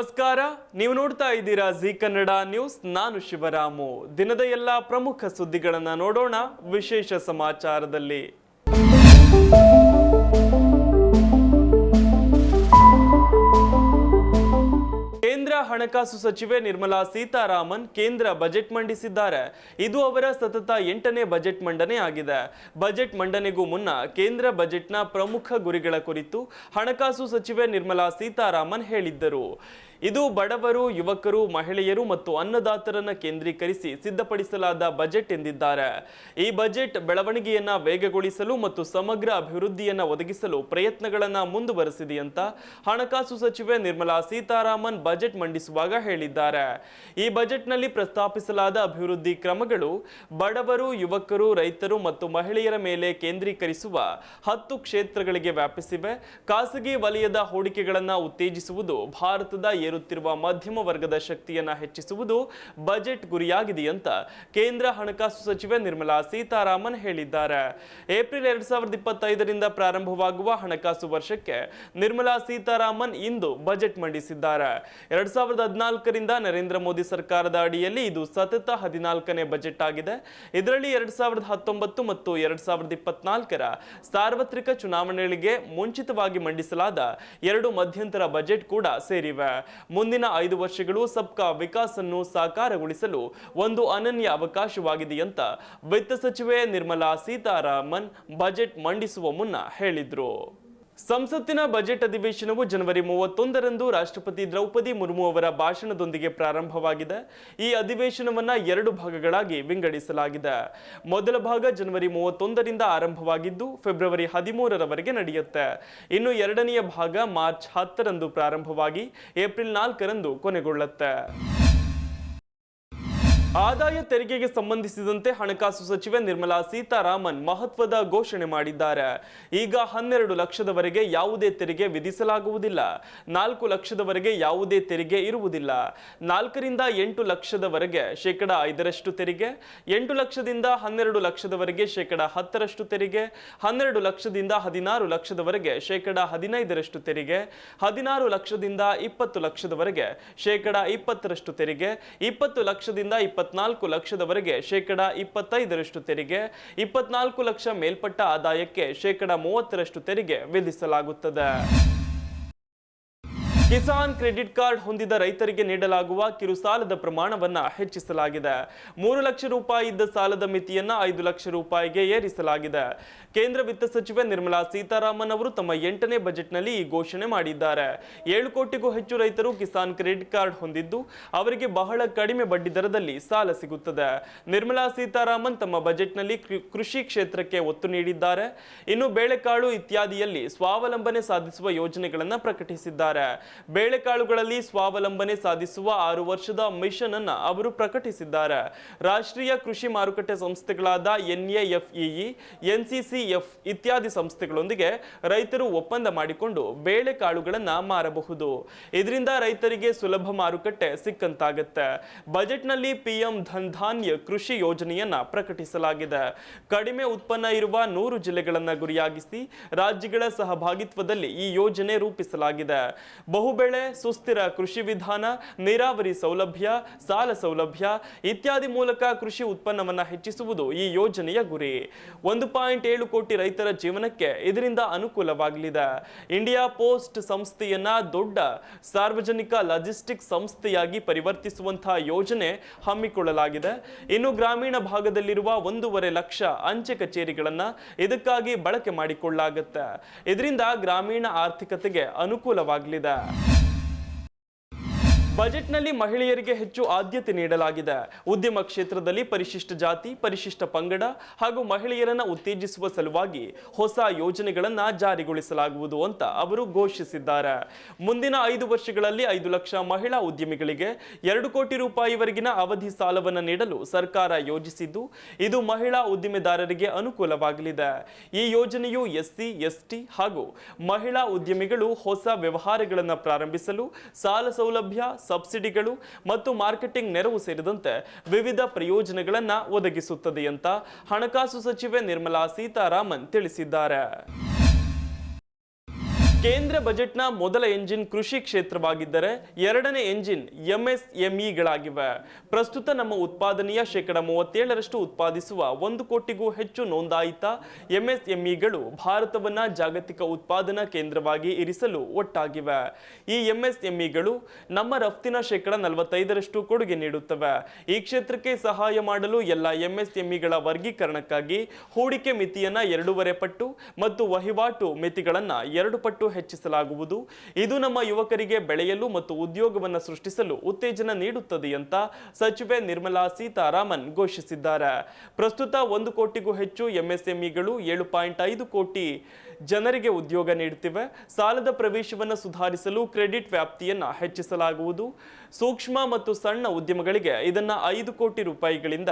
ನಮಸ್ಕಾರ, ನೀವು ನೋಡ್ತಾ ಇದ್ದೀರಾ ಜಿ ಕನ್ನಡ ನ್ಯೂಸ್, ನಾನು ಶಿವರಾಮು. ದಿನದ ಎಲ್ಲ ಪ್ರಮುಖ ಸುದ್ದಿಗಳನ್ನು ನೋಡೋಣ, ವಿಶೇಷ ಸಮಾಚಾರದಲ್ಲಿ. ಕೇಂದ್ರ ಹಣಕಾಸು ಸಚಿವೆ ನಿರ್ಮಲಾ ಸೀತಾರಾಮನ್ ಕೇಂದ್ರ ಬಜೆಟ್ ಮಂಡಿಸಿದ್ದಾರೆ. ಇದು ಅವರ ಸತತ ಎಂಟನೇ ಬಜೆಟ್ ಮಂಡನೆ ಆಗಿದೆ. ಬಜೆಟ್ ಮಂಡನೆಗೂ ಮುನ್ನ ಕೇಂದ್ರ ಬಜೆಟ್ನ ಪ್ರಮುಖ ಗುರಿಗಳ ಕುರಿತು ಹಣಕಾಸು ಸಚಿವೆ ನಿರ್ಮಲಾ ಸೀತಾರಾಮನ್ ಹೇಳಿದ್ದರು. ಇದು ಬಡವರು, ಯುವಕರು, ಮಹಿಳೆಯರು ಮತ್ತು ಅನ್ನದಾತರನ್ನು ಕೇಂದ್ರೀಕರಿಸಿ ಸಿದ್ಧಪಡಿಸಲಾದ ಬಜೆಟ್ ಎಂದಿದ್ದಾರೆ. ಈ ಬಜೆಟ್ ಬೆಳವಣಿಗೆಯನ್ನ ವೇಗಗೊಳಿಸಲು ಮತ್ತು ಸಮಗ್ರ ಅಭಿವೃದ್ಧಿಯನ್ನ ಒದಗಿಸಲು ಪ್ರಯತ್ನಗಳನ್ನ ಮುಂದುವರೆಸಿದೆ ಅಂತ ಹಣಕಾಸು ಸಚಿವೆ ನಿರ್ಮಲಾ ಸೀತಾರಾಮನ್ ಬಜೆಟ್ ಮಂಡಿಸುವಾಗ ಹೇಳಿದ್ದಾರೆ. ಈ ಬಜೆಟ್ನಲ್ಲಿ ಪ್ರಸ್ತಾಪಿಸಲಾದ ಅಭಿವೃದ್ಧಿ ಕ್ರಮಗಳು ಬಡವರು, ಯುವಕರು, ರೈತರು ಮತ್ತು ಮಹಿಳೆಯರ ಮೇಲೆ ಕೇಂದ್ರೀಕರಿಸುವ ಹತ್ತು ಕ್ಷೇತ್ರಗಳಿಗೆ ವ್ಯಾಪಿಸಿವೆ. ಖಾಸಗಿ ವಲಯದ ಹೂಡಿಕೆಗಳನ್ನು ಉತ್ತೇಜಿಸುವುದು ಭಾರತದ ಏರುತ್ತಿರುವ ಮಧ್ಯಮ ವರ್ಗದ ಶಕ್ತಿಯನ್ನ ಹೆಚ್ಚಿಸುವುದು ಬಜೆಟ್ ಗುರಿಯಾಗಿದೆ ಅಂತ ಕೇಂದ್ರ ಹಣಕಾಸು ಸಚಿವೆ ನಿರ್ಮಲಾ ಸೀತಾರಾಮನ್ ಹೇಳಿದ್ದಾರೆ. ಏಪ್ರಿಲ್ ಎರಡ್ ಸಾವಿರದ ಇಪ್ಪತ್ತೈದರಿಂದ ಪ್ರಾರಂಭವಾಗುವ ಹಣಕಾಸು ವರ್ಷಕ್ಕೆ ನಿರ್ಮಲಾ ಸೀತಾರಾಮನ್ ಇಂದು ಬಜೆಟ್ ಮಂಡಿಸಿದ್ದಾರೆ. ಎರಡ್ ಸಾವಿರದ ಹದಿನಾಲ್ಕರಿಂದ ನರೇಂದ್ರ ಮೋದಿ ಸರ್ಕಾರದ ಅಡಿಯಲ್ಲಿ ಇದು ಸತತ ಹದಿನಾಲ್ಕನೇ ಬಜೆಟ್ ಆಗಿದೆ. ಇದರಲ್ಲಿ ಎರಡ್ ಸಾವಿರದ ಹತ್ತೊಂಬತ್ತು ಮತ್ತು ಎರಡ್ ಸಾವಿರದ ಇಪ್ಪತ್ನಾಲ್ಕರ ಸಾರ್ವತ್ರಿಕ ಚುನಾವಣೆಗಳಿಗೆ ಮುಂಚಿತವಾಗಿ ಮಂಡಿಸಲಾದ ಎರಡು ಮಧ್ಯಂತರ ಬಜೆಟ್ ಕೂಡ ಸೇರಿವೆ. ಮುಂದಿನ ಐದು ವರ್ಷಗಳು ಸಬ್ಕಾ ವಿಕಾಸ್ ಅನ್ನು ಸಾಕಾರಗೊಳಿಸಲು ಒಂದು ಅನನ್ಯ ಅವಕಾಶವಾಗಿದೆ ಅಂತ ವಿತ್ತ ಸಚಿವೆ ನಿರ್ಮಲಾ ಸೀತಾರಾಮನ್ ಬಜೆಟ್ ಮಂಡಿಸುವ ಮುನ್ನ ಹೇಳಿದ್ರು. ಸಂಸತ್ತಿನ ಬಜೆಟ್ ಅಧಿವೇಶನವು ಜನವರಿ ಮೂವತ್ತೊಂದರಂದು ರಾಷ್ಟ್ರಪತಿ ದ್ರೌಪದಿ ಮುರ್ಮು ಅವರ ಭಾಷಣದೊಂದಿಗೆ ಪ್ರಾರಂಭವಾಗಿದೆ. ಈ ಅಧಿವೇಶನವನ್ನು ಎರಡು ಭಾಗಗಳಾಗಿ ವಿಂಗಡಿಸಲಾಗಿದೆ. ಮೊದಲ ಭಾಗ ಜನವರಿ ಮೂವತ್ತೊಂದರಿಂದ ಆರಂಭವಾಗಿದ್ದು, ಫೆಬ್ರವರಿ ಹದಿಮೂರರವರೆಗೆ ನಡೆಯುತ್ತೆ. ಇನ್ನು ಎರಡನೆಯ ಭಾಗ ಮಾರ್ಚ್ ಹತ್ತರಂದು ಪ್ರಾರಂಭವಾಗಿ ಏಪ್ರಿಲ್ ನಾಲ್ಕರಂದು ಕೊನೆಗೊಳ್ಳುತ್ತೆ. ಆದಾಯ ತೆರಿಗೆಗೆ ಸಂಬಂಧಿಸಿದಂತೆ ಹಣಕಾಸು ಸಚಿವೆ ನಿರ್ಮಲಾ ಸೀತಾರಾಮನ್ ಮಹತ್ವದ ಘೋಷಣೆ ಮಾಡಿದ್ದಾರೆ. ಈಗ ಹನ್ನೆರಡು ಲಕ್ಷದವರೆಗೆ ಯಾವುದೇ ತೆರಿಗೆ ವಿಧಿಸಲಾಗುವುದಿಲ್ಲ. ನಾಲ್ಕು ಲಕ್ಷದವರೆಗೆ ಯಾವುದೇ ತೆರಿಗೆ ಇರುವುದಿಲ್ಲ. ನಾಲ್ಕರಿಂದ ಎಂಟು ಲಕ್ಷದವರೆಗೆ ಶೇಕಡ ಐದರಷ್ಟು ತೆರಿಗೆ, ಎಂಟು ಲಕ್ಷದಿಂದ ಹನ್ನೆರಡು ಲಕ್ಷದವರೆಗೆ ಶೇಕಡ ಹತ್ತರಷ್ಟು ತೆರಿಗೆ, ಹನ್ನೆರಡು ಲಕ್ಷದಿಂದ ಹದಿನಾರು ಲಕ್ಷದವರೆಗೆ ಶೇಕಡ ಹದಿನೈದರಷ್ಟು ತೆರಿಗೆ, ಹದಿನಾರು ಲಕ್ಷದಿಂದ ಇಪ್ಪತ್ತು ಲಕ್ಷದವರೆಗೆ ಶೇಕಡ ಇಪ್ಪತ್ತರಷ್ಟು ತೆರಿಗೆ, ಇಪ್ಪತ್ತು ಲಕ್ಷದಿಂದ ಇಪ್ಪತ್ನಾಲ್ಕು ಲಕ್ಷದವರೆಗೆ ಶೇಕಡ ಇಪ್ಪತ್ತೈದರಷ್ಟು ತೆರಿಗೆ ಇಪ್ಪತ್ನಾಲ್ಕು ಲಕ್ಷ ಮೇಲ್ಪಟ್ಟ ಆದಾಯಕ್ಕೆ ಶೇಕಡ ಮೂವತ್ತರಷ್ಟು ತೆರಿಗೆ ವಿಧಿಸಲಾಗುತ್ತದೆ. ಕಿಸಾನ್ ಕ್ರೆಡಿಟ್ ಕಾರ್ಡ್ ಹೊಂದಿದ ರೈತರಿಗೆ ನೀಡಲಾಗುವ ಕಿರು ಸಾಲದ ಪ್ರಮಾಣವನ್ನ ಹೆಚ್ಚಿಸಲಾಗಿದೆ. ಮೂರು ಲಕ್ಷ ರೂಪಾಯಿ ಇದ್ದ ಸಾಲದ ಮಿತಿಯನ್ನು ಐದು ಲಕ್ಷ ರೂಪಾಯಿಗೆ ಏರಿಸಲಾಗಿದೆ. ಕೇಂದ್ರ ವಿತ್ತ ಸಚಿವೆ ನಿರ್ಮಲಾ ಸೀತಾರಾಮನ್ ಅವರು ತಮ್ಮ ಎಂಟನೇ ಬಜೆಟ್ನಲ್ಲಿ ಈ ಘೋಷಣೆ ಮಾಡಿದ್ದಾರೆ. ಏಳು ಕೋಟಿಗೂ ಹೆಚ್ಚು ರೈತರು ಕಿಸಾನ್ ಕ್ರೆಡಿಟ್ ಕಾರ್ಡ್ ಹೊಂದಿದ್ದು, ಅವರಿಗೆ ಬಹಳ ಕಡಿಮೆ ಬಡ್ಡಿ ದರದಲ್ಲಿ ಸಾಲ ಸಿಗುತ್ತದೆ. ನಿರ್ಮಲಾ ಸೀತಾರಾಮನ್ ತಮ್ಮ ಬಜೆಟ್ನಲ್ಲಿ ಕೃಷಿ ಕ್ಷೇತ್ರಕ್ಕೆ ಒತ್ತು ನೀಡಿದ್ದಾರೆ. ಇನ್ನು ಬೇಳೆಕಾಳು ಇತ್ಯಾದಿಯಲ್ಲಿ ಸ್ವಾವಲಂಬನೆ ಸಾಧಿಸುವ ಯೋಜನೆಗಳನ್ನು ಪ್ರಕಟಿಸಿದ್ದಾರೆ. ಬೇಳೆಕಾಳುಗಳಲ್ಲಿ ಸ್ವಾವಲಂಬನೆ ಸಾಧಿಸುವ ಆರು ವರ್ಷದ ಮಿಷನ್ ಅನ್ನು ಅವರು ಪ್ರಕಟಿಸಿದ್ದಾರೆ. ರಾಷ್ಟ್ರೀಯ ಕೃಷಿ ಮಾರುಕಟ್ಟೆ ಸಂಸ್ಥೆಗಳಾದ ಎನ್ಎಎಫ್ಇಇ ಎನ್ಸಿಸಿಎಫ್ ಇತ್ಯಾದಿ ಸಂಸ್ಥೆಗಳೊಂದಿಗೆ ರೈತರು ಒಪ್ಪಂದ ಮಾಡಿಕೊಂಡು ಬೇಳೆಕಾಳುಗಳನ್ನು ಮಾರಬಹುದು. ಇದರಿಂದ ರೈತರಿಗೆ ಸುಲಭ ಮಾರುಕಟ್ಟೆ ಸಿಕ್ಕಂತಾಗುತ್ತೆ. ಬಜೆಟ್ನಲ್ಲಿ ಪಿಎಂ ಧನ್ ಧಾನ್ಯ ಕೃಷಿ ಯೋಜನೆಯನ್ನ ಪ್ರಕಟಿಸಲಾಗಿದೆ. ಕಡಿಮೆ ಉತ್ಪನ್ನ ಇರುವ ನೂರು ಜಿಲ್ಲೆಗಳನ್ನು ಗುರಿಯಾಗಿಸಿ ರಾಜ್ಯಗಳ ಸಹಭಾಗಿತ್ವದಲ್ಲಿ ಈ ಯೋಜನೆ ರೂಪಿಸಲಾಗಿದೆ. ಬಹುಬೆಳೆ, ಸುಸ್ಥಿರ ಕೃಷಿ ವಿಧಾನ, ನೀರಾವರಿ ಸೌಲಭ್ಯ, ಸಾಲ ಸೌಲಭ್ಯ ಇತ್ಯಾದಿ ಮೂಲಕ ಕೃಷಿ ಉತ್ಪನ್ನವನ್ನು ಹೆಚ್ಚಿಸುವುದು ಈ ಯೋಜನೆಯ ಗುರಿ. ಒಂದು ಪಾಯಿಂಟ್ ಏಳು ಕೋಟಿ ರೈತರ ಜೀವನಕ್ಕೆ ಇದರಿಂದ ಅನುಕೂಲವಾಗಲಿದೆ. ಇಂಡಿಯಾ ಪೋಸ್ಟ್ ಸಂಸ್ಥೆಯನ್ನ ದೊಡ್ಡ ಸಾರ್ವಜನಿಕ ಲಾಜಿಸ್ಟಿಕ್ ಸಂಸ್ಥೆಯಾಗಿ ಪರಿವರ್ತಿಸುವಂತಹ ಯೋಜನೆ ಹಮ್ಮಿಕೊಳ್ಳಲಾಗಿದೆ. ಇನ್ನು ಗ್ರಾಮೀಣ ಭಾಗದಲ್ಲಿರುವ ಒಂದೂವರೆ ಲಕ್ಷ ಅಂಚೆ ಕಚೇರಿಗಳನ್ನ ಇದಕ್ಕಾಗಿ ಬಳಕೆ ಮಾಡಿಕೊಳ್ಳಲಾಗುತ್ತೆ. ಇದರಿಂದ ಗ್ರಾಮೀಣ ಆರ್ಥಿಕತೆಗೆ ಅನುಕೂಲವಾಗಲಿದೆ. ಬಜೆಟ್ನಲ್ಲಿ ಮಹಿಳೆಯರಿಗೆ ಹೆಚ್ಚು ಆದ್ಯತೆ ನೀಡಲಾಗಿದೆ. ಉದ್ಯಮ ಕ್ಷೇತ್ರದಲ್ಲಿ ಪರಿಶಿಷ್ಟ ಜಾತಿ, ಪರಿಶಿಷ್ಟ ಪಂಗಡ ಹಾಗೂ ಮಹಿಳೆಯರನ್ನು ಉತ್ತೇಜಿಸುವ ಸಲುವಾಗಿ ಹೊಸ ಯೋಜನೆಗಳನ್ನು ಜಾರಿಗೊಳಿಸಲಾಗುವುದು ಅಂತ ಅವರು ಘೋಷಿಸಿದ್ದಾರೆ. ಮುಂದಿನ ಐದು ವರ್ಷಗಳಲ್ಲಿ ಐದು ಲಕ್ಷ ಮಹಿಳಾ ಉದ್ಯಮಿಗಳಿಗೆ ಎರಡು ಕೋಟಿ ರೂಪಾಯಿವರೆಗಿನ ಅವಧಿ ಸಾಲವನ್ನು ನೀಡಲು ಸರ್ಕಾರ ಯೋಜಿಸಿದ್ದು, ಇದು ಮಹಿಳಾ ಉದ್ದಿಮೆದಾರರಿಗೆ ಅನುಕೂಲವಾಗಲಿದೆ. ಈ ಯೋಜನೆಯು ಎಸ್ಸಿ, ಎಸ್ಟಿ ಹಾಗೂ ಮಹಿಳಾ ಉದ್ಯಮಿಗಳು ಹೊಸ ವ್ಯವಹಾರಗಳನ್ನು ಪ್ರಾರಂಭಿಸಲು ಸಾಲ ಸೌಲಭ್ಯ ಸಬ್ಸಿಡಿಗಳು ಮತ್ತು ಮಾರ್ಕೆಟಿಂಗ್ ನೆರವು ಸೇರಿದಂತೆ ವಿವಿಧ ಪ್ರಯೋಜನಗಳನ್ನು ಒದಗಿಸುತ್ತದೆ ಅಂತ ಹಣಕಾಸು ಸಚಿವೆ ನಿರ್ಮಲಾ ಸೀತಾರಾಮನ್ ತಿಳಿಸಿದ್ದಾರೆ. ಕೇಂದ್ರ ಬಜೆಟ್ನ ಮೊದಲ ಎಂಜಿನ್ ಕೃಷಿ ಕ್ಷೇತ್ರವಾಗಿದ್ದರೆ ಎರಡನೇ ಎಂಜಿನ್ ಎಂಎಸ್ಎಂಇಗಳಾಗಿವೆ. ಪ್ರಸ್ತುತ ನಮ್ಮ ಉತ್ಪಾದನೆಯ ಶೇಕಡ ಮೂವತ್ತೇಳರಷ್ಟು ಉತ್ಪಾದಿಸುವ ಒಂದು ಕೋಟಿಗೂ ಹೆಚ್ಚು ನೋಂದಾಯಿತ ಎಂಎಸ್ಎಂಇಗಳು ಭಾರತವನ್ನ ಜಾಗತಿಕ ಉತ್ಪಾದನಾ ಕೇಂದ್ರವಾಗಿ ಇರಿಸಲು ಒಟ್ಟಾಗಿವೆ. ಈ ಎಂಎಸ್ಎಂಇಗಳು ನಮ್ಮ ರಫ್ತಿನ ಶೇಕಡ ನಲವತ್ತೈದರಷ್ಟು ಕೊಡುಗೆ ನೀಡುತ್ತವೆ. ಈ ಕ್ಷೇತ್ರಕ್ಕೆ ಸಹಾಯ ಮಾಡಲು ಎಲ್ಲ ಎಂಎಸ್ಎಂಇಗಳ ವರ್ಗೀಕರಣಕ್ಕಾಗಿ ಹೂಡಿಕೆ ಮಿತಿಯನ್ನ ಎರಡೂವರೆ ಪಟ್ಟು ಮತ್ತು ವಹಿವಾಟು ಮಿತಿಗಳನ್ನ ಎರಡು ಪಟ್ಟು ಹೆಚ್ಚಿಸಲಾಗುವುದು. ಇದು ನಮ್ಮ ಯುವಕರಿಗೆ ಬೆಳೆಯಲು ಮತ್ತು ಉದ್ಯೋಗವನ್ನು ಸೃಷ್ಟಿಸಲು ಉತ್ತೇಜನ ನೀಡುತ್ತದೆ ಅಂತ ಸಚಿವೆ ನಿರ್ಮಲಾ ಸೀತಾರಾಮನ್ ಘೋಷಿಸಿದ್ದಾರೆ. ಪ್ರಸ್ತುತ ಒಂದು ಕೋಟಿಗೂ ಹೆಚ್ಚು ಎಂಎಸ್ಎಂಇಗಳು ಏಳು ಪಾಯಿಂಟ್ ಐದು ಕೋಟಿ ಜನರಿಗೆ ಉದ್ಯೋಗ ನೀಡುತ್ತಿವೆ. ಸಾಲದ ಪ್ರವೇಶವನ್ನು ಸುಧಾರಿಸಲು ಕ್ರೆಡಿಟ್ ವ್ಯಾಪ್ತಿಯನ್ನು ಹೆಚ್ಚಿಸಲಾಗುವುದು. ಸೂಕ್ಷ್ಮ ಮತ್ತು ಸಣ್ಣ ಉದ್ಯಮಗಳಿಗೆ ಇದನ್ನು ಐದು ಕೋಟಿ ರೂಪಾಯಿಗಳಿಂದ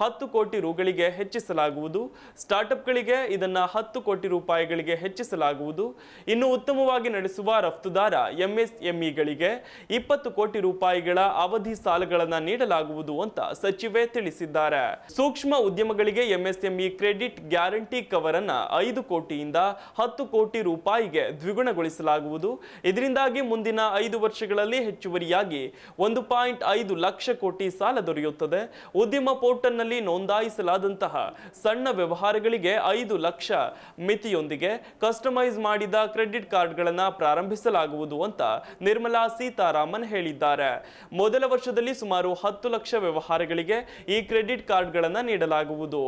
ಹತ್ತು ಕೋಟಿ ರುಗಳಿಗೆ ಹೆಚ್ಚಿಸಲಾಗುವುದು. ಸ್ಟಾರ್ಟ್ಅಪ್ಗಳಿಗೆ ಇದನ್ನು ಹತ್ತು ಕೋಟಿ ರೂಪಾಯಿಗಳಿಗೆ ಹೆಚ್ಚಿಸಲಾಗುವುದು. ಇನ್ನು ಉತ್ತಮವಾಗಿ ನಡೆಸುವ ರಫ್ತುದಾರ ಎಂಎಸ್ಎಂಇಗಳಿಗೆ ಇಪ್ಪತ್ತು ಕೋಟಿ ರೂಪಾಯಿಗಳ ಅವಧಿ ಸಾಲಗಳನ್ನು ನೀಡಲಾಗುವುದು ಅಂತ ಸಚಿವೆ ತಿಳಿಸಿದ್ದಾರೆ. ಸೂಕ್ಷ್ಮ ಉದ್ಯಮಗಳಿಗೆ ಎಂಎಸ್ಎಂಇ ಕ್ರೆಡಿಟ್ ಗ್ಯಾರಂಟಿ ಕವರ್ ಅನ್ನ ಐದು ಕೋಟಿಯಿಂದ ಹತ್ತು ಕೋಟಿ ರೂಪಾಯಿಗೆ ದ್ವಿಗುಣಗೊಳಿಸಲಾಗುವುದು. ಇದರಿಂದಾಗಿ ಮುಂದಿನ ಐದು ವರ್ಷಗಳಲ್ಲಿ ಹೆಚ್ಚುವರಿಯಾಗಿ ಒಂದು ಪಾಯಿಂಟ್ ಐದು ಲಕ್ಷ ಕೋಟಿ ಸಾಲ ದೊರೆಯುತ್ತದೆ. ಉದ್ಯಮ ಪೋರ್ಟಲ್ನಲ್ಲಿ ನೋಂದಾಯಿಸಲಾದಂತಹ ಸಣ್ಣ ವ್ಯವಹಾರಗಳಿಗೆ ಐದು ಲಕ್ಷ ಮಿತಿಯೊಂದಿಗೆ ಕಸ್ಟಮೈಸ್ ಮಾಡಿದ ಕ್ರೆಡಿಟ್ ಕಾರ್ಡ್ಗಳನ್ನು ಪ್ರಾರಂಭಿಸಲಾಗುವುದು ಅಂತ ನಿರ್ಮಲಾ ಸೀತಾರಾಮನ್ ಹೇಳಿದ್ದಾರೆ. ಮೊದಲ ವರ್ಷದಲ್ಲಿ ಸುಮಾರು ಹತ್ತು ಲಕ್ಷ ವ್ಯವಹಾರಗಳಿಗೆ ಈ ಕ್ರೆಡಿಟ್ ಕಾರ್ಡ್ಗಳನ್ನು ನೀಡಲಾಗುವುದು.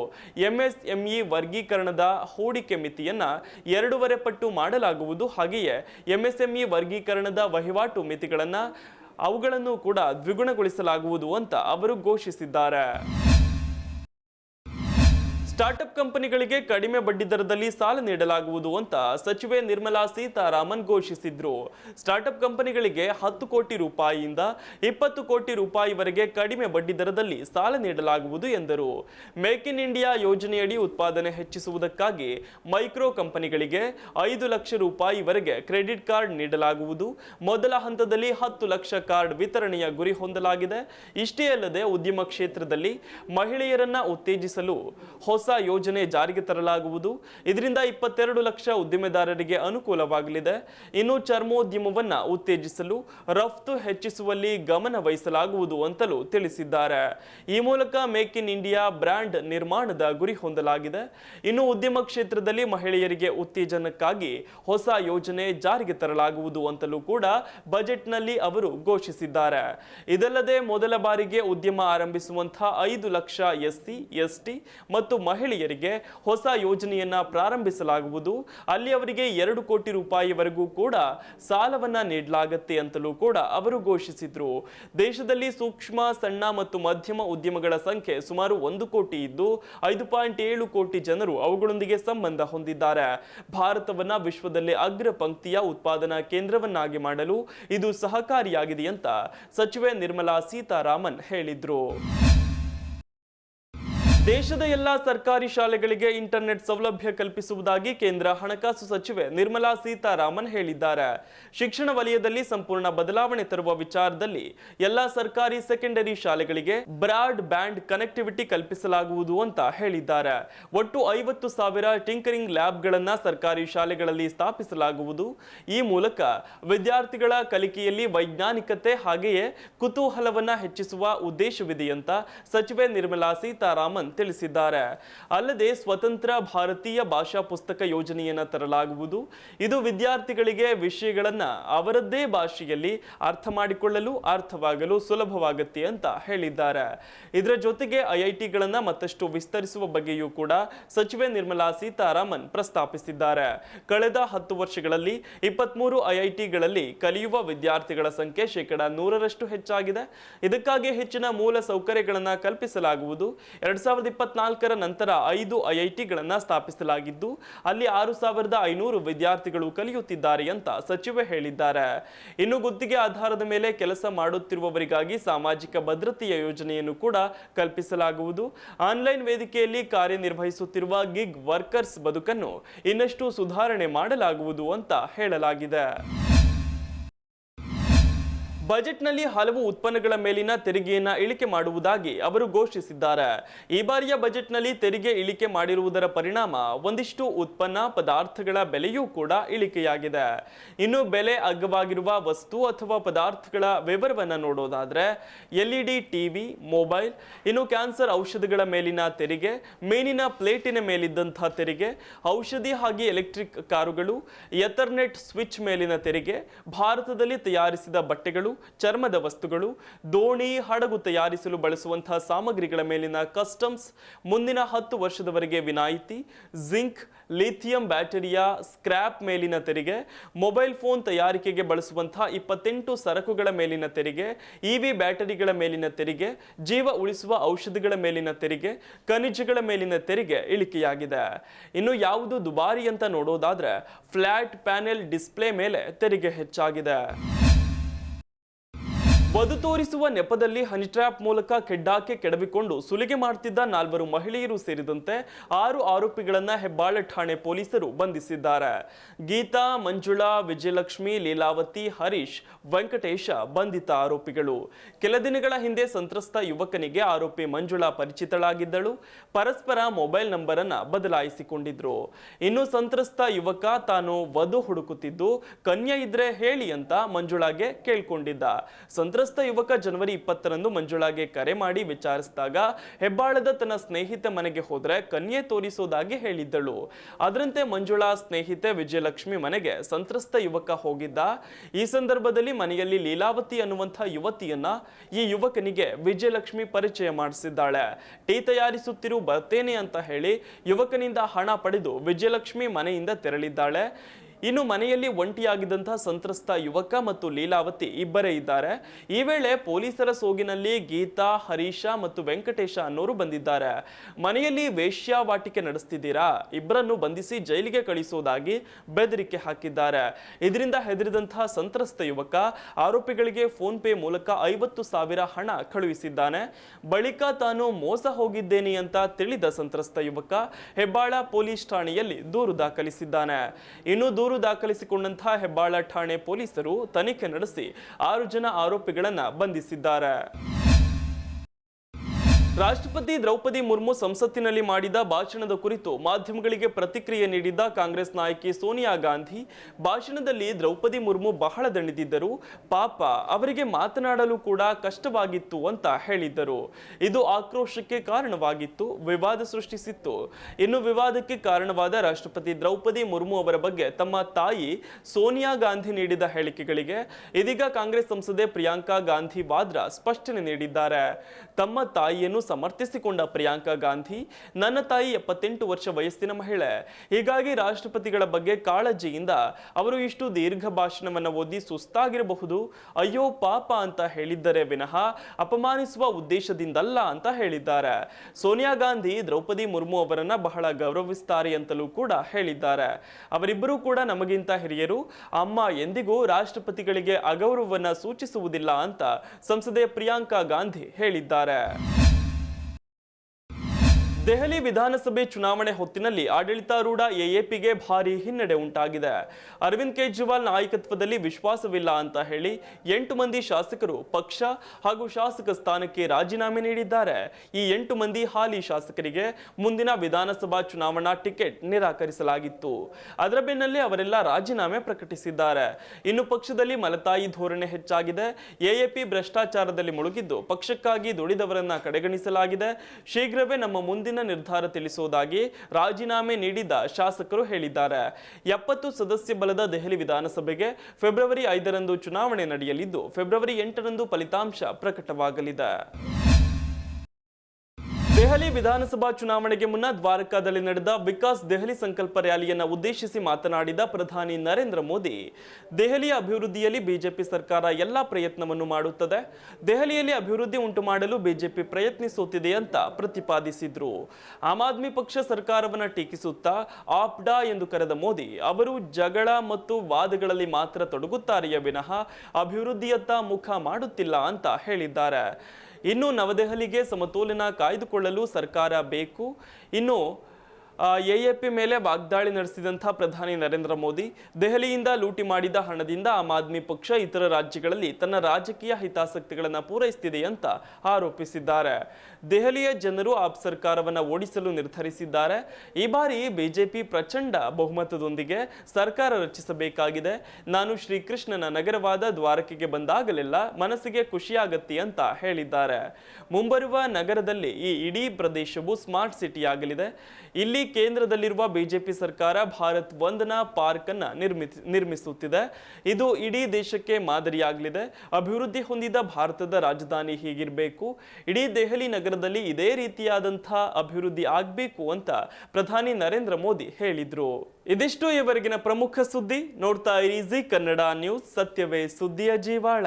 ಎಂಎಸ್ಎಂಇ ವರ್ಗೀಕರಣದ ಹೂಡಿಕೆ ಮಿತಿಯನ್ನ ಎರಡೂವರೆ ಪಟ್ಟು ಮಾಡಲಾಗುವುದು. ಹಾಗೆಯೇ ಎಂಎಸ್ಎಂಇ ವರ್ಗೀಕರಣದ ವಹಿವಾಟು ಮಿತಿಗಳನ್ನು ಅವುಗಳನ್ನು ಕೂಡ ದ್ವಿಗುಣಗೊಳಿಸಲಾಗುವುದು ಅಂತ ಅವರು ಘೋಷಿಸಿದ್ದಾರೆ. ಸ್ಟಾರ್ಟ್ಅಪ್ ಕಂಪನಿಗಳಿಗೆ ಕಡಿಮೆ ಬಡ್ಡಿ ದರದಲ್ಲಿ ಸಾಲ ನೀಡಲಾಗುವುದು ಅಂತ ಸಚಿವೆ ನಿರ್ಮಲಾ ಸೀತಾರಾಮನ್ ಘೋಷಿಸಿದ್ರು. ಸ್ಟಾರ್ಟ್ಅಪ್ ಕಂಪನಿಗಳಿಗೆ ಹತ್ತು ಕೋಟಿ ರೂಪಾಯಿಯಿಂದ ಇಪ್ಪತ್ತು ಕೋಟಿ ರೂಪಾಯಿವರೆಗೆ ಕಡಿಮೆ ಬಡ್ಡಿ ದರದಲ್ಲಿ ಸಾಲ ನೀಡಲಾಗುವುದು ಎಂದರು. ಮೇಕ್ ಇನ್ ಇಂಡಿಯಾ ಯೋಜನೆಯಡಿ ಉತ್ಪಾದನೆ ಹೆಚ್ಚಿಸುವುದಕ್ಕಾಗಿ ಮೈಕ್ರೋ ಕಂಪನಿಗಳಿಗೆ ಐದು ಲಕ್ಷ ರೂಪಾಯಿವರೆಗೆ ಕ್ರೆಡಿಟ್ ಕಾರ್ಡ್ ನೀಡಲಾಗುವುದು. ಮೊದಲ ಹಂತದಲ್ಲಿ ಹತ್ತು ಲಕ್ಷ ಕಾರ್ಡ್ ವಿತರಣೆಯ ಗುರಿ ಹೊಂದಲಾಗಿದೆ. ಇಷ್ಟೇ ಅಲ್ಲದೆ ಉದ್ಯಮ ಕ್ಷೇತ್ರದಲ್ಲಿ ಮಹಿಳೆಯರನ್ನ ಉತ್ತೇಜಿಸಲು ಯೋಜನೆ ಜಾರಿಗೆ ತರಲಾಗುವುದು. ಇದರಿಂದ ಇಪ್ಪತ್ತೆರಡು ಲಕ್ಷ ಉದ್ದಿಮೆದಾರರಿಗೆ ಅನುಕೂಲವಾಗಲಿದೆ. ಇನ್ನು ಚರ್ಮೋದ್ಯಮವನ್ನು ಉತ್ತೇಜಿಸಲು ರಫ್ತು ಹೆಚ್ಚಿಸುವಲ್ಲಿ ಗಮನ ವಹಿಸಲಾಗುವುದು ಅಂತಲೂ ತಿಳಿಸಿದ್ದಾರೆ. ಈ ಮೂಲಕ ಮೇಕ್ ಇನ್ ಇಂಡಿಯಾ ಬ್ರ್ಯಾಂಡ್ ನಿರ್ಮಾಣದ ಗುರಿ ಹೊಂದಲಾಗಿದೆ. ಇನ್ನು ಉದ್ಯಮ ಕ್ಷೇತ್ರದಲ್ಲಿ ಮಹಿಳೆಯರಿಗೆ ಉತ್ತೇಜನಕ್ಕಾಗಿ ಹೊಸ ಯೋಜನೆ ಜಾರಿಗೆ ತರಲಾಗುವುದು ಅಂತಲೂ ಕೂಡ ಬಜೆಟ್ನಲ್ಲಿ ಅವರು ಘೋಷಿಸಿದ್ದಾರೆ. ಇದಲ್ಲದೆ ಮೊದಲ ಬಾರಿಗೆ ಉದ್ಯಮ ಆರಂಭಿಸುವಂತಹ ಐದು ಲಕ್ಷ ಎಸ್ಸಿ ಎಸ್ಟಿ ಮತ್ತು ಮಹಿಳೆಯರಿಗೆ ಹೊಸ ಯೋಜನೆಯನ್ನ ಪ್ರಾರಂಭಿಸಲಾಗುವುದು. ಅಲ್ಲಿ ಅವರಿಗೆ ಎರಡು ಕೋಟಿ ರೂಪಾಯಿವರೆಗೂ ಕೂಡ ಸಾಲವನ್ನ ನೀಡಲಾಗುತ್ತೆ ಅಂತಲೂ ಕೂಡ ಅವರು ಘೋಷಿಸಿದ್ರು. ದೇಶದಲ್ಲಿ ಸೂಕ್ಷ್ಮ, ಸಣ್ಣ ಮತ್ತು ಮಧ್ಯಮ ಉದ್ಯಮಗಳ ಸಂಖ್ಯೆ ಸುಮಾರು ಒಂದು ಕೋಟಿ ಇದ್ದು, ಐದು ಪಾಯಿಂಟ್ ಏಳು ಕೋಟಿ ಜನರು ಅವುಗಳೊಂದಿಗೆ ಸಂಬಂಧ ಹೊಂದಿದ್ದಾರೆ. ಭಾರತವನ್ನ ವಿಶ್ವದಲ್ಲಿ ಅಗ್ರ ಪಂಕ್ತಿಯ ಉತ್ಪಾದನಾ ಕೇಂದ್ರವನ್ನಾಗಿ ಮಾಡಲು ಇದು ಸಹಕಾರಿಯಾಗಿದೆ ಅಂತ ಸಚಿವೆ ನಿರ್ಮಲಾ ಸೀತಾರಾಮನ್ ಹೇಳಿದ್ರು. ದೇಶದ ಎಲ್ಲಾ ಸರ್ಕಾರಿ ಶಾಲೆಗಳಿಗೆ ಇಂಟರ್ನೆಟ್ ಸೌಲಭ್ಯ ಕಲ್ಪಿಸುವುದಾಗಿ ಕೇಂದ್ರ ಹಣಕಾಸು ಸಚಿವೆ ನಿರ್ಮಲಾ ಸೀತಾರಾಮನ್ ಹೇಳಿದ್ದಾರೆ. ಶಿಕ್ಷಣ ವಲಯದಲ್ಲಿ ಸಂಪೂರ್ಣ ಬದಲಾವಣೆ ತರುವ ವಿಚಾರದಲ್ಲಿ ಎಲ್ಲಾ ಸರ್ಕಾರಿ ಸೆಕೆಂಡರಿ ಶಾಲೆಗಳಿಗೆ ಬ್ರಾಡ್ ಬ್ಯಾಂಡ್ ಕನೆಕ್ಟಿವಿಟಿ ಕಲ್ಪಿಸಲಾಗುವುದು ಅಂತ ಹೇಳಿದ್ದಾರೆ. ಒಟ್ಟು ಐವತ್ತು ಸಾವಿರ ಟಿಂಕರಿಂಗ್ ಲ್ಯಾಬ್ಗಳನ್ನು ಸರ್ಕಾರಿ ಶಾಲೆಗಳಲ್ಲಿ ಸ್ಥಾಪಿಸಲಾಗುವುದು. ಈ ಮೂಲಕ ವಿದ್ಯಾರ್ಥಿಗಳ ಕಲಿಕೆಯಲ್ಲಿ ವೈಜ್ಞಾನಿಕತೆ ಹಾಗೆಯೇ ಕುತೂಹಲವನ್ನ ಹೆಚ್ಚಿಸುವ ಉದ್ದೇಶವಿದೆ ಅಂತ ಸಚಿವೆ ನಿರ್ಮಲಾ ಸೀತಾರಾಮನ್ ತಿಳಿಸಿದ್ದಾರೆ. ಅಲ್ಲದೆ ಸ್ವತಂತ್ರ ಭಾರತೀಯ ಭಾಷಾ ಪುಸ್ತಕ ಯೋಜನೆಯನ್ನು ತರಲಾಗುವುದು. ಇದು ವಿದ್ಯಾರ್ಥಿಗಳಿಗೆ ವಿಷಯಗಳನ್ನ ಅವರದ್ದೇ ಭಾಷೆಯಲ್ಲಿ ಅರ್ಥ ಮಾಡಿಕೊಳ್ಳಲು, ಅರ್ಥವಾಗಲು ಸುಲಭವಾಗುತ್ತೆ ಅಂತ ಹೇಳಿದ್ದಾರೆ. ಇದರ ಜೊತೆಗೆ ಐಐಟಿಗಳನ್ನ ಮತ್ತಷ್ಟು ವಿಸ್ತರಿಸುವ ಬಗ್ಗೆಯೂ ಕೂಡ ಸಚಿವೆ ನಿರ್ಮಲಾ ಸೀತಾರಾಮನ್ ಪ್ರಸ್ತಾಪಿಸಿದ್ದಾರೆ. ಕಳೆದ ಹತ್ತು ವರ್ಷಗಳಲ್ಲಿ ಇಪ್ಪತ್ಮೂರು ಐಐಟಿಗಳಲ್ಲಿ ಕಲಿಯುವ ವಿದ್ಯಾರ್ಥಿಗಳ ಸಂಖ್ಯೆ ಶೇಕಡ ನೂರರಷ್ಟು ಹೆಚ್ಚಾಗಿದೆ. ಇದಕ್ಕಾಗಿ ಹೆಚ್ಚಿನ ಮೂಲ ಸೌಕರ್ಯಗಳನ್ನು ಕಲ್ಪಿಸಲಾಗುವುದು. ಎರಡ್ ಸಾವಿರದ ಇಪ್ಪತ್ನಾಲ್ಕರ ನಂತರ ಐದು ಐಐಟಿಗಳನ್ನು ಸ್ಥಾಪಿಸಲಾಗಿದ್ದು, ಅಲ್ಲಿ ಆರು ಸಾವಿರದ ಐನೂರು ವಿದ್ಯಾರ್ಥಿಗಳು ಕಲಿಯುತ್ತಿದ್ದಾರೆ ಅಂತ ಸಚಿವೆ ಹೇಳಿದ್ದಾರೆ. ಇನ್ನು ಗುತ್ತಿಗೆ ಆಧಾರದ ಮೇಲೆ ಕೆಲಸ ಮಾಡುತ್ತಿರುವವರಿಗಾಗಿ ಸಾಮಾಜಿಕ ಭದ್ರತೆಯ ಯೋಜನೆಯನ್ನು ಕೂಡ ಕಲ್ಪಿಸಲಾಗುವುದು. ಆನ್ಲೈನ್ ವೇದಿಕೆಯಲ್ಲಿ ಕಾರ್ಯನಿರ್ವಹಿಸುತ್ತಿರುವ ಗಿಗ್ ವರ್ಕರ್ಸ್ ಬದುಕನ್ನು ಇನ್ನಷ್ಟು ಸುಧಾರಣೆ ಮಾಡಲಾಗುವುದು ಅಂತ ಹೇಳಲಾಗಿದೆ. ಬಜೆಟ್ನಲ್ಲಿ ಹಲವು ಉತ್ಪನ್ನಗಳ ಮೇಲಿನ ತೆರಿಗೆಯನ್ನು ಇಳಿಕೆ ಮಾಡುವುದಾಗಿ ಅವರು ಘೋಷಿಸಿದ್ದಾರೆ. ಈ ಬಾರಿಯ ಬಜೆಟ್ನಲ್ಲಿ ತೆರಿಗೆ ಇಳಿಕೆ ಮಾಡಿರುವುದರ ಪರಿಣಾಮ ಒಂದಿಷ್ಟು ಉತ್ಪನ್ನ ಪದಾರ್ಥಗಳ ಬೆಲೆಯೂ ಕೂಡ ಇಳಿಕೆಯಾಗಿದೆ. ಇನ್ನು ಬೆಲೆ ಅಗ್ಗವಾಗಿರುವ ವಸ್ತು ಅಥವಾ ಪದಾರ್ಥಗಳ ವಿವರವನ್ನು ನೋಡೋದಾದ್ರೆ ಎಲ್ಇಡಿ ಟಿವಿ ಮೊಬೈಲ್, ಇನ್ನು ಕ್ಯಾನ್ಸರ್ ಔಷಧಿಗಳ ಮೇಲಿನ ತೆರಿಗೆ, ಮೀನಿನ ಪ್ಲೇಟಿನ ಮೇಲಿದ್ದಂತಹ ತೆರಿಗೆ, ಔಷಧಿ ಹಾಗೆ ಎಲೆಕ್ಟ್ರಿಕ್ ಕಾರುಗಳು ಎಥರ್ನೆಟ್ ಸ್ವಿಚ್ ಮೇಲಿನ ತೆರಿಗೆ, ಭಾರತದಲ್ಲಿ ತಯಾರಿಸಿದ ಬಟ್ಟೆಗಳು ಚರ್ಮದ ವಸ್ತುಗಳು, ದೋಣಿ, ಹಡಗು ತಯಾರಿಸಲು ಬಳಸುವಂತಹ ಸಾಮಗ್ರಿಗಳ ಮೇಲಿನ ಕಸ್ಟಮ್ಸ್ ಮುಂದಿನ ಹತ್ತು ವರ್ಷದವರೆಗೆ ವಿನಾಯಿತಿ ಜಿಂಕ್ ಲಿಥಿಯಂ ಬ್ಯಾಟರಿಯ ಸ್ಕ್ರ್ಯಾಪ್ ಮೇಲಿನ ತೆರಿಗೆ ಮೊಬೈಲ್ ಫೋನ್ ತಯಾರಿಕೆಗೆ ಬಳಸುವಂತಹ ಇಪ್ಪತ್ತೆಂಟು ಸರಕುಗಳ ಮೇಲಿನ ತೆರಿಗೆ ಇವಿ ಬ್ಯಾಟರಿಗಳ ಮೇಲಿನ ತೆರಿಗೆ, ಜೀವ ಉಳಿಸುವ ಔಷಧಿಗಳ ಮೇಲಿನ ತೆರಿಗೆ, ಖನಿಜಗಳ ಮೇಲಿನ ತೆರಿಗೆ ಇಳಿಕೆಯಾಗಿದೆ. ಇನ್ನು ಯಾವುದು ದುಬಾರಿ ಅಂತ ನೋಡೋದಾದ್ರೆ ಫ್ಲಾಟ್ ಪ್ಯಾನೆಲ್ ಡಿಸ್ಪ್ಲೇ ಮೇಲೆ ತೆರಿಗೆ ಹೆಚ್ಚಾಗಿದೆ. ವಧು ತೋರಿಸುವ ನೆಪದಲ್ಲಿ ಹನಿ ಟ್ರ್ಯಾಪ್ ಮೂಲಕ ಕೆಡ್ಡಾಕೆ ಕೆಡವಿಕೊಂಡು ಸುಲಿಗೆ ಮಾಡ್ತಿದ್ದ ನಾಲ್ವರು ಮಹಿಳೆಯರು ಸೇರಿದಂತೆ ಆರು ಆರೋಪಿಗಳನ್ನ ಹೆಬ್ಬಾಳ ಠಾಣೆ ಪೊಲೀಸರು ಬಂಧಿಸಿದ್ದಾರೆ. ಗೀತಾ, ಮಂಜುಳಾ, ವಿಜಯಲಕ್ಷ್ಮಿ, ಲೀಲಾವತಿ, ಹರೀಶ್, ವೆಂಕಟೇಶ ಬಂಧಿತ ಆರೋಪಿಗಳು. ಕೆಲ ದಿನಗಳ ಹಿಂದೆ ಸಂತ್ರಸ್ತ ಯುವಕನಿಗೆ ಆರೋಪಿ ಮಂಜುಳಾ ಪರಿಚಿತಳಾಗಿದ್ದಳು. ಪರಸ್ಪರ ಮೊಬೈಲ್ ನಂಬರ್ ಅನ್ನ ಬದಲಾಯಿಸಿಕೊಂಡಿದ್ರು. ಇನ್ನು ಸಂತ್ರಸ್ತ ಯುವಕ ತಾನು ವಧು ಹುಡುಕುತ್ತಿದ್ದು, ಕನ್ಯಾ ಇದ್ರೆ ಹೇಳಿ ಅಂತ ಮಂಜುಳಾಗೆ ಕೇಳ್ಕೊಂಡಿದ್ದ. ಸಂತ್ರಸ್ತ ಯುವಕ ಜನವರಿ ಇಪ್ಪತ್ತರಂದು ಮಂಜುಳಾಗೆ ಕರೆ ಮಾಡಿ ವಿಚಾರಿಸಿದಾಗ, ಹೆಬ್ಬಾಳದ ತನ್ನ ಸ್ನೇಹಿತೆ ಮನೆಗೆ ಹೋದ್ರೆ ಕನ್ಯೆ ತೋರಿಸೋದಾಗಿ ಹೇಳಿದ್ದಳು. ಅದರಂತೆ ಮಂಜುಳಾ ಸ್ನೇಹಿತೆ ವಿಜಯಲಕ್ಷ್ಮಿ ಮನೆಗೆ ಸಂತ್ರಸ್ತ ಯುವಕ ಹೋಗಿದ್ದ. ಈ ಸಂದರ್ಭದಲ್ಲಿ ಮನೆಯಲ್ಲಿ ಲೀಲಾವತಿ ಅನ್ನುವಂಥ ಯುವತಿಯನ್ನ ಈ ಯುವಕನಿಗೆ ವಿಜಯಲಕ್ಷ್ಮಿ ಪರಿಚಯ ಮಾಡಿಸಿದ್ದಾಳೆ. ಟೀ ತಯಾರಿಸುತ್ತಿರು ಬರ್ತೇನೆ ಅಂತ ಹೇಳಿ ಯುವಕನಿಂದ ಹಣ ಪಡೆದು ವಿಜಯಲಕ್ಷ್ಮಿ ಮನೆಯಿಂದ ತೆರಳಿದ್ದಾಳೆ. ಇನ್ನು ಮನೆಯಲ್ಲಿ ಒಂಟಿಯಾಗಿದ್ದಂತಹ ಸಂತ್ರಸ್ತ ಯುವಕ ಮತ್ತು ಲೀಲಾವತಿ ಇಬ್ಬರೇ ಇದ್ದಾರೆ. ಈ ವೇಳೆ ಪೊಲೀಸರ ಸೋಗಿನಲ್ಲಿ ಗೀತಾ, ಹರೀಶ ಮತ್ತು ವೆಂಕಟೇಶ ಅನ್ನೋರು ಬಂದಿದ್ದಾರೆ. ಮನೆಯಲ್ಲಿ ವೇಶ್ಯಾವಾಟಿಕೆ ನಡೆಸ್ತಿದ್ದೀರಾ? ಇಬ್ಬರನ್ನು ಬಂಧಿಸಿ ಜೈಲಿಗೆ ಕಳಿಸೋದಾಗಿ ಬೆದರಿಕೆ ಹಾಕಿದ್ದಾರೆ. ಇದರಿಂದ ಹೆದರಿದಂತಹ ಸಂತ್ರಸ್ತ ಯುವಕ ಆರೋಪಿಗಳಿಗೆ ಫೋನ್ ಪೇ ಮೂಲಕ ಐವತ್ತು ಸಾವಿರ ಹಣ ಕಳುಹಿಸಿದ್ದಾನೆ. ಬಳಿಕ ತಾನು ಮೋಸ ಹೋಗಿದ್ದೇನೆ ಅಂತ ತಿಳಿದ ಸಂತ್ರಸ್ತ ಯುವಕ ಹೆಬ್ಬಾಳ ಪೊಲೀಸ್ ಠಾಣೆಯಲ್ಲಿ ದೂರು ದಾಖಲಿಸಿದ್ದಾನೆ. ಇನ್ನು ದೂರು ದಾಖಲಿಸಿಕೊಂಡಂತಹ ಹೆಬ್ಬಾಳ ಠಾಣೆ ಪೊಲೀಸರು ತನಿಖೆ ನಡೆಸಿ ಆರು ಜನ ಆರೋಪಿಗಳನ್ನು ಬಂಧಿಸಿದ್ದಾರೆ. ರಾಷ್ಟ್ರಪತಿ ದ್ರೌಪದಿ ಮುರ್ಮು ಸಂಸತ್ತಿನಲ್ಲಿ ಮಾಡಿದ ಭಾಷಣದ ಕುರಿತು ಮಾಧ್ಯಮಗಳಿಗೆ ಪ್ರತಿಕ್ರಿಯೆ ನೀಡಿದ್ದ ಕಾಂಗ್ರೆಸ್ ನಾಯಕಿ ಸೋನಿಯಾ ಗಾಂಧಿ, ಭಾಷಣದಲ್ಲಿ ದ್ರೌಪದಿ ಮುರ್ಮು ಬಹಳ ದಣಿದಿದ್ದರು. ಪಾಪ, ಅವರಿಗೆ ಮಾತನಾಡಲು ಕೂಡ ಕಷ್ಟವಾಗಿತ್ತು ಅಂತ ಹೇಳಿದ್ದರು. ಇದು ಆಕ್ರೋಶಕ್ಕೆ ಕಾರಣವಾಗಿತ್ತು, ವಿವಾದ ಸೃಷ್ಟಿಸಿತ್ತು. ಇನ್ನು ವಿವಾದಕ್ಕೆ ಕಾರಣವಾದ ರಾಷ್ಟ್ರಪತಿ ದ್ರೌಪದಿ ಮುರ್ಮು ಅವರ ಬಗ್ಗೆ ತಮ್ಮ ತಾಯಿ ಸೋನಿಯಾ ಗಾಂಧಿ ನೀಡಿದ ಹೇಳಿಕೆಗಳಿಗೆ ಇದೀಗ ಕಾಂಗ್ರೆಸ್ ಸಂಸದೆ ಪ್ರಿಯಾಂಕಾ ಗಾಂಧಿ ವಾದ್ರಾ ಸ್ಪಷ್ಟನೆ ನೀಡಿದ್ದಾರೆ. ತಮ್ಮ ತಾಯಿಯನ್ನು ಸಮರ್ಥಿಸಿಕೊಂಡ ಪ್ರಿಯಾಂಕಾ ಗಾಂಧಿ, ನನ್ನ ತಾಯಿ ಎಪ್ಪತ್ತೆಂಟು ವರ್ಷ ವಯಸ್ಸಿನ ಮಹಿಳೆ. ಹೀಗಾಗಿ ರಾಷ್ಟ್ರಪತಿಗಳ ಬಗ್ಗೆ ಕಾಳಜಿಯಿಂದ ಅವರು ಇಷ್ಟು ದೀರ್ಘ ಭಾಷಣವನ್ನು ಓದಿ ಸುಸ್ತಾಗಿರಬಹುದು. ಅಯ್ಯೋ ಪಾಪ ಅಂತ ಹೇಳಿದ್ದರೆ ವಿನಃ ಅಪಮಾನಿಸುವ ಉದ್ದೇಶದಿಂದಲ್ಲ ಅಂತ ಹೇಳಿದ್ದಾರೆ. ಸೋನಿಯಾ ಗಾಂಧಿ, ದ್ರೌಪದಿ ಮುರ್ಮು ಅವರನ್ನ ಬಹಳ ಗೌರವಿಸ್ತಾರೆ ಅಂತಲೂ ಕೂಡ ಹೇಳಿದ್ದಾರೆ. ಅವರಿಬ್ಬರೂ ಕೂಡ ನಮಗಿಂತ ಹಿರಿಯರು. ಅಮ್ಮ ಎಂದಿಗೂ ರಾಷ್ಟ್ರಪತಿಗಳಿಗೆ ಅಗೌರವವನ್ನ ಸೂಚಿಸುವುದಿಲ್ಲ ಅಂತ ಸಂಸದೆ ಪ್ರಿಯಾಂಕಾ ಗಾಂಧಿ ಹೇಳಿದ್ದಾರೆ. ದೆಹಲಿ ವಿಧಾನಸಭೆ ಚುನಾವಣೆ ಹೊತ್ತಿನಲ್ಲಿ ಆಡಳಿತಾರೂಢ ಎಎಪಿಗೆ ಭಾರಿ ಹಿನ್ನಡೆ ಉಂಟಾಗಿದೆ. ಅರವಿಂದ್ ಕೇಜ್ರಿವಾಲ್ ನಾಯಕತ್ವದಲ್ಲಿ ವಿಶ್ವಾಸವಿಲ್ಲ ಅಂತ ಹೇಳಿ ಎಂಟು ಮಂದಿ ಶಾಸಕರು ಪಕ್ಷ ಹಾಗೂ ಶಾಸಕ ಸ್ಥಾನಕ್ಕೆ ರಾಜೀನಾಮೆ ನೀಡಿದ್ದಾರೆ. ಈ ಎಂಟು ಮಂದಿ ಹಾಲಿ ಶಾಸಕರಿಗೆ ಮುಂದಿನ ವಿಧಾನಸಭಾ ಚುನಾವಣಾ ಟಿಕೆಟ್ ನಿರಾಕರಿಸಲಾಗಿತ್ತು. ಅದರ ಬೆನ್ನಲ್ಲೇ ಅವರೆಲ್ಲ ರಾಜೀನಾಮೆ ಪ್ರಕಟಿಸಿದ್ದಾರೆ. ಇನ್ನು ಪಕ್ಷದಲ್ಲಿ ಮಲತಾಯಿ ಧೋರಣೆ ಹೆಚ್ಚಾಗಿದೆ. ಎಎಪಿ ಭ್ರಷ್ಟಾಚಾರದಲ್ಲಿ ಮುಳುಗಿದ್ದು ಪಕ್ಷಕ್ಕಾಗಿ ದುಡಿದವರನ್ನ ಕಡೆಗಣಿಸಲಾಗಿದೆ. ಶೀಘ್ರವೇ ನಮ್ಮ ಮುಂದಿನ ನಿರ್ಧಾರ ತಿಳಿಸುವುದಾಗಿ ರಾಜೀನಾಮೆ ನೀಡಿದ ಶಾಸಕರು ಹೇಳಿದ್ದಾರೆ. ಎಪ್ಪತ್ತು ಸದಸ್ಯ ಬಲದ ದೆಹಲಿ ವಿಧಾನಸಭೆಗೆ ಫೆಬ್ರವರಿ ಐದರಂದು ಚುನಾವಣೆ ನಡೆಯಲಿದ್ದು, ಫೆಬ್ರವರಿ ಎಂಟರಂದು ಫಲಿತಾಂಶ ಪ್ರಕಟವಾಗಲಿದೆ. ದೆಹಲಿ ವಿಧಾನಸಭಾ ಚುನಾವಣೆಗೆ ಮುನ್ನ ದ್ವಾರಕಾದಲ್ಲಿ ನಡೆದ ವಿಕಾಸ್ ದೆಹಲಿ ಸಂಕಲ್ಪ ರ್ಯಾಲಿಯನ್ನು ಉದ್ದೇಶಿಸಿ ಮಾತನಾಡಿದ ಪ್ರಧಾನಿ ನರೇಂದ್ರ ಮೋದಿ, ದೆಹಲಿಯ ಅಭಿವೃದ್ಧಿಯಲ್ಲಿ ಬಿಜೆಪಿ ಸರ್ಕಾರ ಎಲ್ಲ ಪ್ರಯತ್ನವನ್ನು ಮಾಡುತ್ತದೆ, ದೆಹಲಿಯಲ್ಲಿ ಅಭಿವೃದ್ಧಿ ಉಂಟು ಮಾಡಲು ಬಿಜೆಪಿ ಪ್ರಯತ್ನಿಸುತ್ತಿದೆ ಅಂತ ಪ್ರತಿಪಾದಿಸಿದ್ರು. ಆಮ್ ಆದ್ಮಿ ಪಕ್ಷ ಸರ್ಕಾರವನ್ನು ಟೀಕಿಸುತ್ತಾ ಆಪ್ಡಾ ಎಂದು ಕರೆದ ಮೋದಿ, ಅವರು ಜಗಳ ಮತ್ತು ವಾದಗಳಲ್ಲಿ ಮಾತ್ರ ತೊಡಗುತ್ತಾರೆಯೇ ವಿನಃ ಅಭಿವೃದ್ಧಿಯತ್ತ ಮುಖ ಮಾಡುತ್ತಿಲ್ಲ ಅಂತ ಹೇಳಿದ್ದಾರೆ. ಇನ್ನು ನವದೆಹಲಿಗೆ ಸಮತೋಲನ ಕಾಯ್ದುಕೊಳ್ಳಲು ಸರ್ಕಾರ ಬೇಕು. ಇನ್ನು ಎಎಪಿ ಮೇಲೆ ವಾಗ್ದಾಳಿ ನಡೆಸಿದಂಥ ಪ್ರಧಾನಿ ನರೇಂದ್ರ ಮೋದಿ ದೆಹಲಿಯಿಂದ ಲೂಟಿ ಮಾಡಿದ ಹಣದಿಂದ ಆಮ್ ಆದ್ಮಿ ಪಕ್ಷ ಇತರ ರಾಜ್ಯಗಳಲ್ಲಿ ತನ್ನ ರಾಜಕೀಯ ಹಿತಾಸಕ್ತಿಗಳನ್ನು ಪೂರೈಸುತ್ತಿದೆ ಅಂತ ಆರೋಪಿಸಿದ್ದಾರೆ. ದೆಹಲಿಯ ಜನರು ಆಪ್ ಸರ್ಕಾರವನ್ನು ಓಡಿಸಲು ನಿರ್ಧರಿಸಿದ್ದಾರೆ. ಈ ಬಾರಿ ಬಿಜೆಪಿ ಪ್ರಚಂಡ ಬಹುಮತದೊಂದಿಗೆ ಸರ್ಕಾರ ರಚಿಸಬೇಕಾಗಿದೆ. ನಾನು ಶ್ರೀಕೃಷ್ಣನ ನಗರವಾದ ದ್ವಾರಕೆಗೆ ಬಂದಾಗಲೆಲ್ಲ ಮನಸ್ಸಿಗೆ ಖುಷಿಯಾಗತ್ತೆ ಅಂತ ಹೇಳಿದ್ದಾರೆ. ಮುಂಬರುವ ನಗರದಲ್ಲಿ ಈ ಇಡೀ ಪ್ರದೇಶವು ಸ್ಮಾರ್ಟ್ ಸಿಟಿ ಆಗಲಿದೆ ಇಲ್ಲಿ ಕೇಂದ್ರದಲ್ಲಿರುವ ಬಿಜೆಪಿ ಸರ್ಕಾರ ಭಾರತ್ ವಂದನಾ ಪಾರ್ಕ್ ಅನ್ನ ನಿರ್ಮಿಸಿ ನಿರ್ಮಿಸುತ್ತಿದೆ. ಇದು ಇಡೀ ದೇಶಕ್ಕೆ ಮಾದರಿಯಾಗಲಿದೆ. ಅಭಿವೃದ್ಧಿ ಹೊಂದಿದ ಭಾರತದ ರಾಜಧಾನಿ ಹೀಗಿರಬೇಕು. ಇಡೀ ದೆಹಲಿ ನಗರದಲ್ಲಿ ಇದೇ ರೀತಿಯಾದಂತಹ ಅಭಿವೃದ್ಧಿ ಆಗಬೇಕು ಅಂತ ಪ್ರಧಾನಿ ನರೇಂದ್ರ ಮೋದಿ ಹೇಳಿದ್ರು. ಇದಿಷ್ಟು ಇವರೆಗಿನ ಪ್ರಮುಖ ಸುದ್ದಿ. ನೋಡ್ತಾ ಇರಿ ಕನ್ನಡ ನ್ಯೂಸ್. ಸತ್ಯವೇ ಸುದ್ದಿಯ ಜೀವಾಳ.